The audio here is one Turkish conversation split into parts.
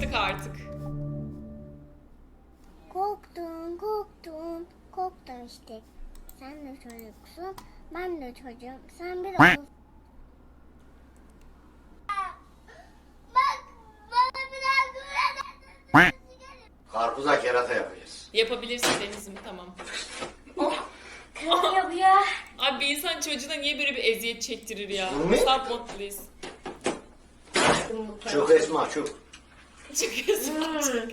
alıştık artık. Korktun, korktun, korktun işte. Sen de çocuksun, ben de çocuğum. Sen bir ol. Bak, bana biraz Karpuza kerata yapacağız. Yapabilirsin Deniz'im tamam. Kral yapıyor. Abi bir insan çocuğuna niye böyle bir eziyet çektirir ya? Mod please. Çok Esma çok. Çıkıyorsun.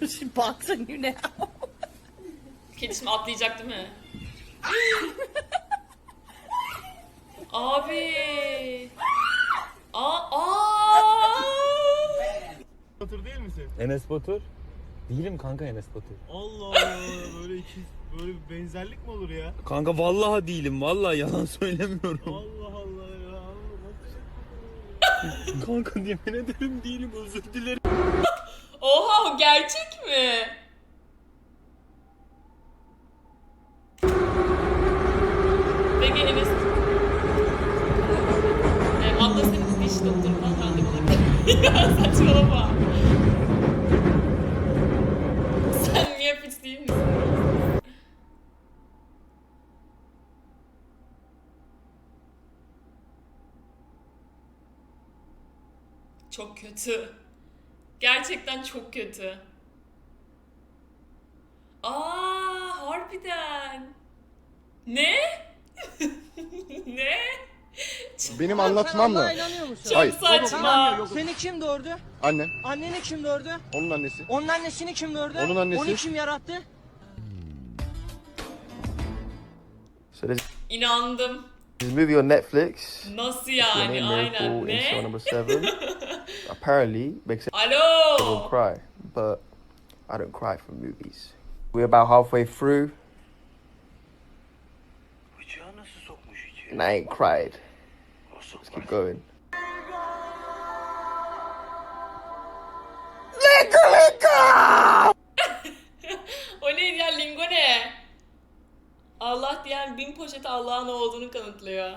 She's boxing you now. Kedi şimdi atlayacak değil mi? Abi. Aa, aa. Batur değil misin? Enes Batur. Değilim kanka Enes Batur. Allah Allah böyle iki böyle bir benzerlik mi olur ya? Kanka vallahi değilim. Vallahi yalan söylemiyorum. Allah Allah ya. Kanka yemin ederim değilim. Özür dilerim. Oha o gerçek mi? Peki Enes... Ee, abla senin diş doktorundan randevu Ya saçmalama. Sen niye piç değil misin? Çok kötü. Gerçekten çok kötü. Aa, harbiden. Ne? ne? Benim anlatmamla. Allah'a inanıyor musun? Çok Hayır. saçma. Seni kim doğurdu? Annem, Anneni kim doğurdu? onun annesi. Onun annesini kim doğurdu? Onun annesi. Onu kim yarattı? So there's İnandım. this movie on Netflix. Nasıl called yani? Miracle Aynen. in Cell Number Seven. Apparently makes it Alo. cry, but I don't cry from movies. We're about halfway through, Bıçağı nasıl sokmuş içeri? and I ain't cried. Let's keep going. Allah'ın olduğunu kanıtlıyor.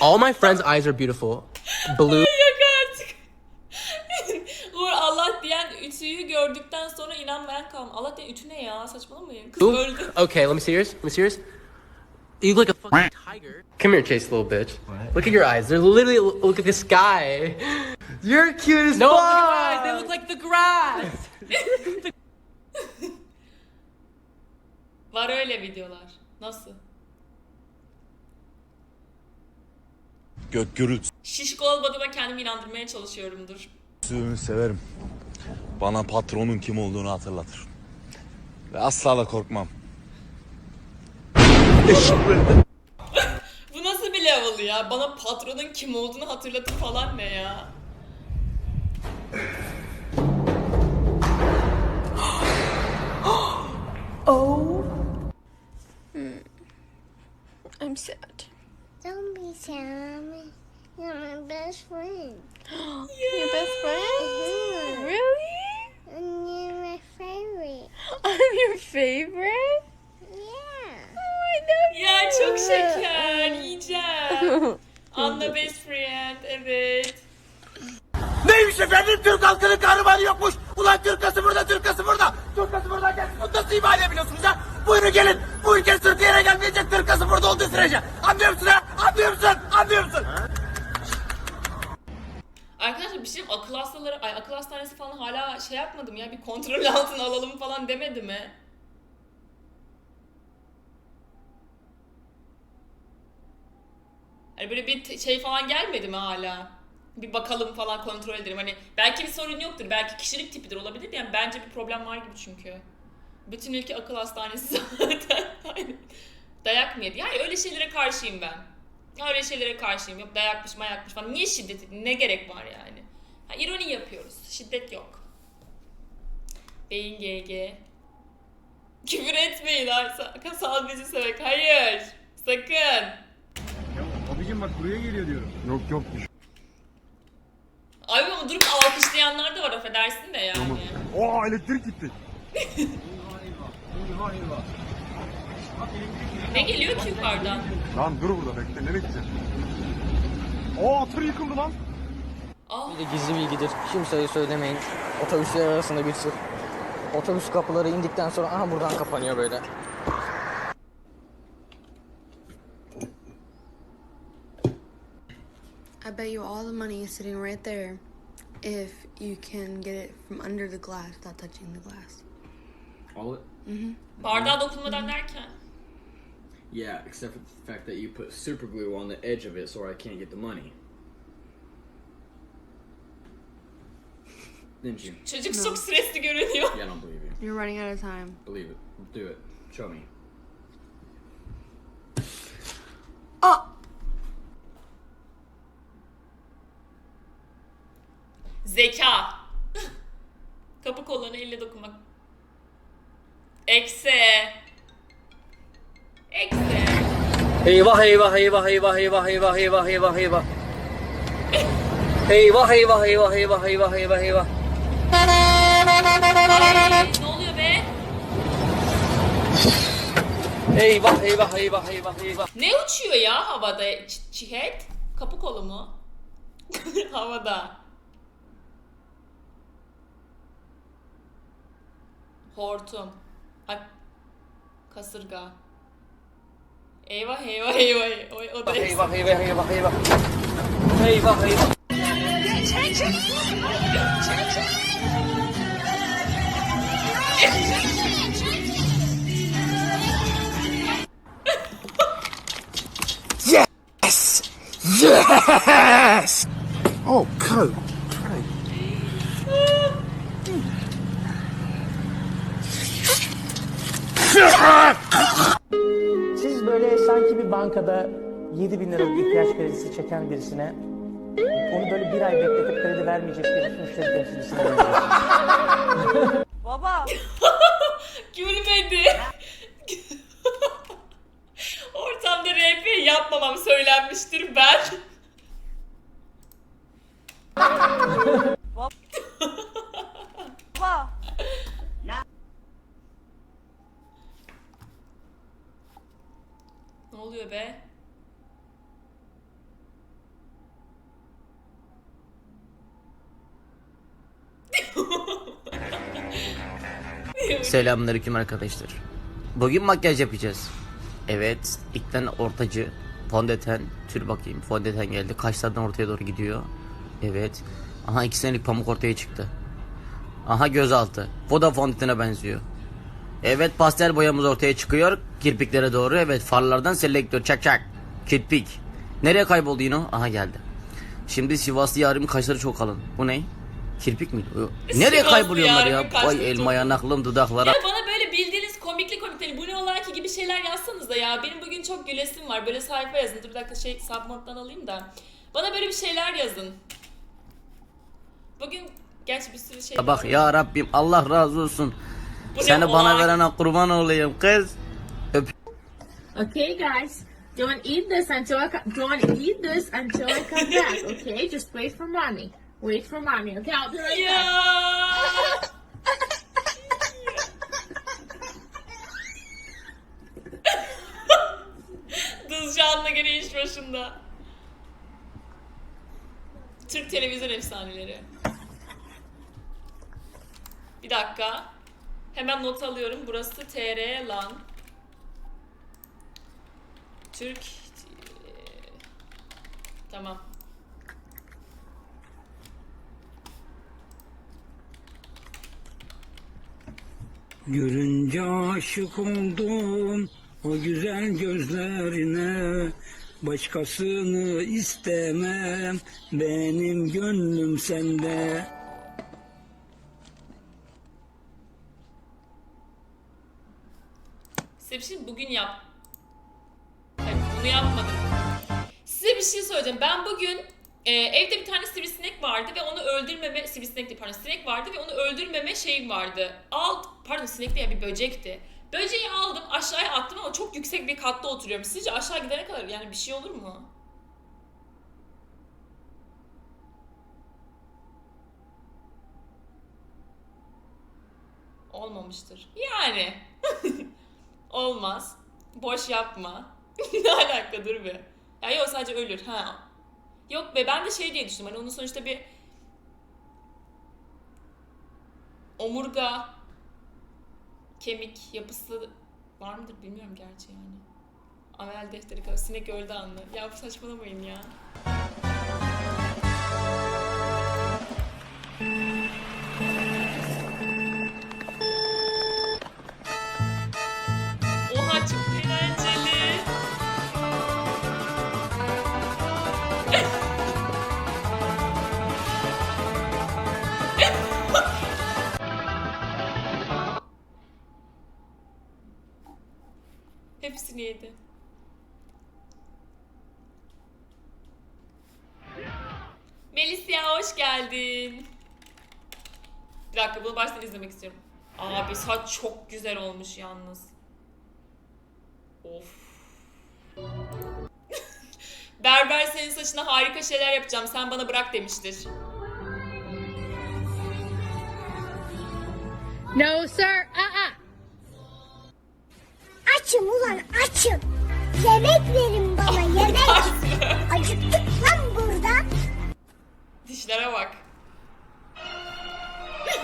All my friends' eyes are beautiful. Blue. Yok artık. Uğur Allah diyen ütüyü gördükten sonra inanmayan kalm. Allah diyen ütü ne ya? Saçmalamayın. Kız öldü. Okay, let me see yours. Let me see yours. You look fucking tiger. Come here, Chase, little bitch. Look at your eyes. They're literally look at the sky. You're cute as No, fuck. look at my eyes. They look like the grass. Var öyle videolar. Nasıl? Gök gürültüsünü Şişko olmadığıma kendimi inandırmaya çalışıyorumdur. severim. Bana patronun kim olduğunu hatırlatır. Ve asla da korkmam. Level ya? Bana patronun kim olduğunu hatırlatın falan ne ya? I'm sad. Don't be sad. You're my best friend. Your best friend? Mhm. Really? And you're my favorite. I'm your favorite? Yeah. Oh, I love Ya you. çok şeker. Anla best friend. Evet. Neymiş efendim Türk halkının kahramanı yokmuş. Ulan Türkası burada Türkası burada. Türkası burada gelsin. Bunu nasıl ima edebiliyorsunuz ha? Buyurun gelin. Bu ülke yere gelmeyecek Türkası burada olduğu sürece. Anlıyor musun ha? Anlıyor musun? Anlıyor musun? Arkadaşlar bir şey akıl hastaları, ay akıl hastanesi falan hala şey yapmadım ya bir kontrol altına alalım falan demedi mi? Hani böyle bir şey falan gelmedi mi hala? Bir bakalım falan kontrol edelim. Hani belki bir sorun yoktur. Belki kişilik tipidir olabilir. Yani bence bir problem var gibi çünkü. Bütün ülke akıl hastanesi zaten. Aynen. Dayak mı yedi? Yani öyle şeylere karşıyım ben. Öyle şeylere karşıyım. Yok dayakmış mayakmış falan. Niye şiddet? Ne gerek var yani? Ha, ironi yapıyoruz. Şiddet yok. Beyin GG. Küfür etmeyin. Bizi sevek. Hayır. Sakın. Sakin bak buraya geliyor diyorum. Yok yok. Ay ama durup alkışlayanlar da var affedersin de yani. Oo elektrik gitti. Ne geliyor ki yukarıdan? Lan dur burada bekle ne bekleyeceğim? Oo tır yıkıldı lan. Ah Bir de gizli bilgidir. Kimseye söylemeyin. Otobüsler arasında bir sır. Otobüs kapıları indikten sonra aha buradan kapanıyor böyle. Bet you all the money is sitting right there if you can get it from under the glass without touching the glass. All it? Mm-hmm. bardağa dokunmadan derken. Yeah, except for the fact that you put super glue on the edge of it so I can't get the money. Didn't you? Çocuk çok stresli görünüyor. Yeah, I don't believe you. You're running out of time. Believe it. Do it. Show me. Eyvah eyvah eyvah eyvah eyvah eyvah eyvah eyvah eyvah. Eyvah eyvah eyvah eyvah eyvah eyvah eyvah. Ay, ne oluyor be? Eyvah eyvah eyvah eyvah eyvah. Ne uçuyor ya havada? Ç- çihet? Kapı kolu mu? havada. Hortum. Ay, kasırga. Eyvah eyvah eyvah. O, o da Eyvah eyvah eyvah eyvah. Eyvah eyvah. Oh, coat. Siz böyle sanki bir bankada 7 bin liralık ihtiyaç kredisi çeken birisine onu böyle bir ay bekletip kredi vermeyecek bir müşteri temsilcisine benziyorsunuz. Gülmedi. Ortamda RP yapmamam söylenmiştir ben. ne oluyor be? Selamünaleyküm arkadaşlar. Bugün makyaj yapacağız. Evet, ilkten ortacı, fondöten, tür bakayım. Fondöten geldi. Kaşlardan ortaya doğru gidiyor. Evet. Aha iki senelik pamuk ortaya çıktı. Aha gözaltı. Bu da fondötene benziyor. Evet pastel boyamız ortaya çıkıyor. Kirpiklere doğru. Evet farlardan selektör çak çak. Kirpik. Nereye kayboldu yine o? Aha geldi. Şimdi Sivaslı yarimin kaşları çok kalın. Bu ne? Kirpik mi? Nereye Sivaslı kayboluyorlar ya? çok elma yanaklım dudaklara. Ya bana böyle bildiğiniz komikli komikli bu ne olar ki gibi şeyler yazsanız da ya. Benim bugün çok gülesim var. Böyle sayfa yazın. Dur bir dakika şey submoddan alayım da. Bana böyle bir şeyler yazın. Bugün gerçi bir sürü şey Bak ya Rabbim Allah razı olsun. Seni bana verene kurban olayım kız. Öp. Okay, guys. Don't eat this until I don't eat this until I come back. Okay, just wait for mommy. Wait for mommy. Okay, I'll be right back. Dızcan'la gene iş başında. Türk televizyon efsaneleri. Bir dakika. Hemen not alıyorum. Burası TR lan. Türk Tamam. Görünce aşık oldum o güzel gözlerine. Başkasını istemem benim gönlüm sende. Size bir şey bugün yap. Hayır bunu yapmadım. Size bir şey söyleyeceğim. Ben bugün e, evde bir tane sivrisinek vardı ve onu öldürmeme, sivrisinek değil pardon sinek vardı ve onu öldürmeme şeyim vardı. Alt, pardon sinek değil ya bir böcekti. Böceği aldım aşağıya attım ama çok yüksek bir katta oturuyorum. Sizce aşağı gidene kadar yani bir şey olur mu? Olmamıştır. Yani. Olmaz. Boş yapma. ne alaka dur be. Ya yok sadece ölür ha. Yok be ben de şey diye düşündüm. Hani onun sonuçta bir omurga kemik yapısı var mıdır bilmiyorum gerçi yani. Amel defteri kadar sinek öldü anlı. Ya bu saçmalamayın ya. Hepsini yedi. Melisya hoş geldin. Bir dakika bunu baştan izlemek istiyorum. Abi saç çok güzel olmuş yalnız. Of. Berber senin saçına harika şeyler yapacağım. Sen bana bırak demiştir. No, sir. Uh-uh. Açım ulan açım. Yemek verin bana yemek. Acıktık lan burada. Dişlere bak.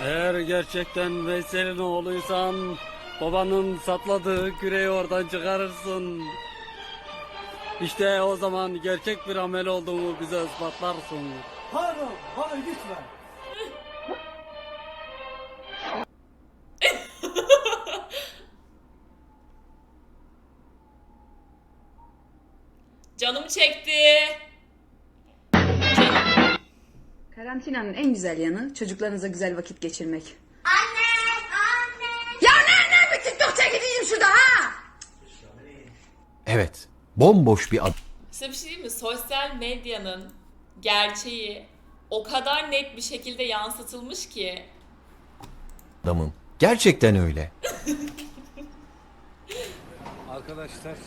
Eğer gerçekten Veysel'in oğluysan babanın sapladığı küreği oradan çıkarırsın. İşte o zaman gerçek bir amel olduğumu bize ispatlarsın. Pardon, bana lütfen. Karantinanın en güzel yanı çocuklarınıza güzel vakit geçirmek. Evet, bomboş bir Size bir şey diyeyim mi? Sosyal medyanın gerçeği o kadar net bir şekilde yansıtılmış ki. adamım. Gerçekten öyle. Arkadaşlar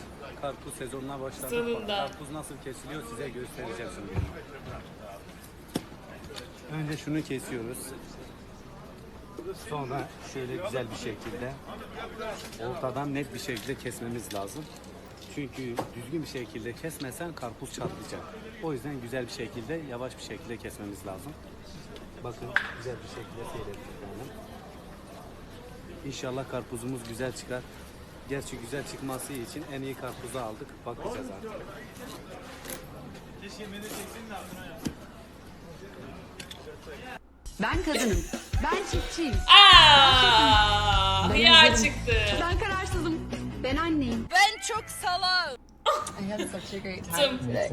karpuz sezonuna başladık. Sonunda. Karpuz nasıl kesiliyor size göstereceğim şimdi. Önce şunu kesiyoruz. Sonra şöyle güzel bir şekilde ortadan net bir şekilde kesmemiz lazım. Çünkü düzgün bir şekilde kesmesen karpuz çatlayacak. O yüzden güzel bir şekilde, yavaş bir şekilde kesmemiz lazım. Bakın güzel bir şekilde seyrettik yani. İnşallah karpuzumuz güzel çıkar. Gerçi güzel çıkması için en iyi karpuzu aldık. Bakacağız artık. Ben kadınım. Ben çiftçiyim. Aa, hıyar çıktı. Ben kararsızım. Ben anneyim. Ben çok salak. I had such a great time today.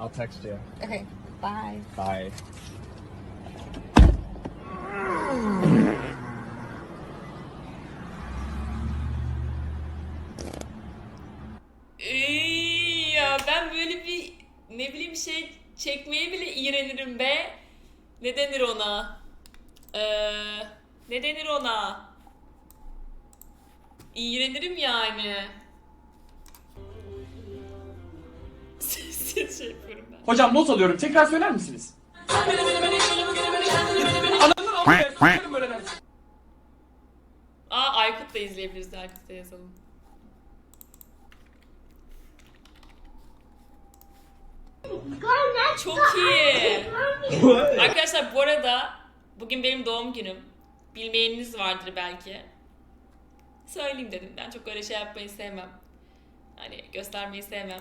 I'll text you. Okay, bye. Bye. Iy, ya ben böyle bir ne bileyim şey çekmeye bile iğrenirim be. Ne denir ona? Ee, ne denir ona? İğrenirim yani. Sessiz şey yapıyorum ben. Hocam not alıyorum. Tekrar söyler misiniz? Aa Aykut da izleyebiliriz. Aykut da yazalım. Çok iyi. Arkadaşlar bu arada bugün benim doğum günüm. Bilmeyeniniz vardır belki. Söyleyeyim dedim. Ben çok öyle şey yapmayı sevmem. Hani göstermeyi sevmem.